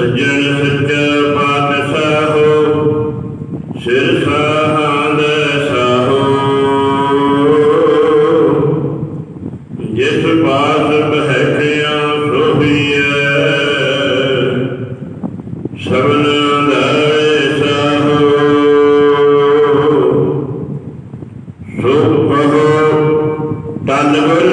ਸੱਜਣ ਸੱਚ ਪਾਤਸ਼ਾਹੋ ਸਿਰ ਸਾਹਾਂਦ ਸਾਹੋ ਜਿਸ ਪਾਸ ਬਹਿਠਿਆ ਸੋਹੀਐ ਸਭਨ ਦਾਇ ਸਾਹੋ ਸੋ ਕਹੋ ਤਨ ਗੁਰ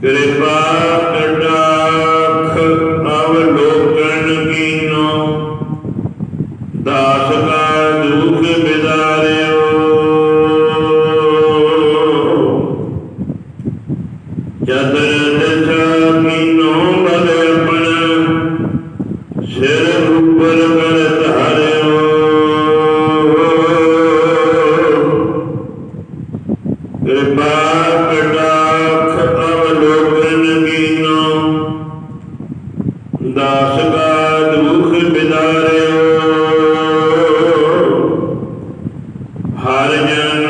ਕਿਰਪਾ ਦਾਸ ਕਾ ਦੁਖ ਬਿਦਾਰਿਓ। ਹਰ ਜਨ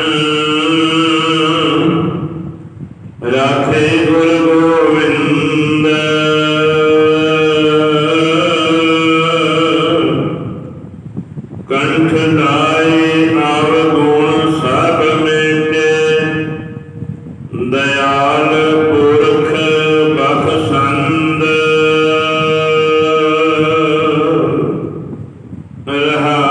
ਰਾਖੇ ਗੁਰ ਗੋਬਿੰਦ ਕੰਠ ਲਾਏ ਆਵ ਗੁਣ ਸਭ ਮੇਟੇ। ਦਇਆ Uh,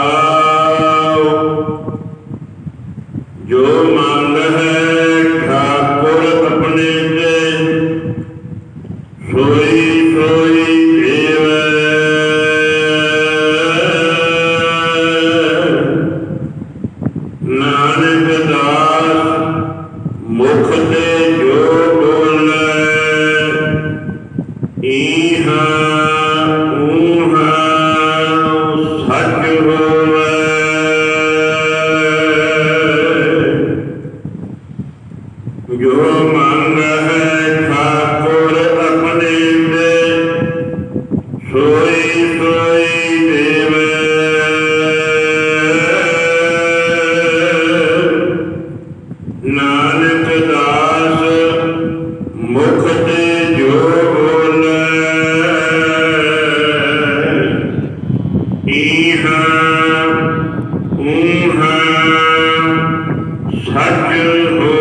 ਊਹਾ ਸੱਚ ਹੋ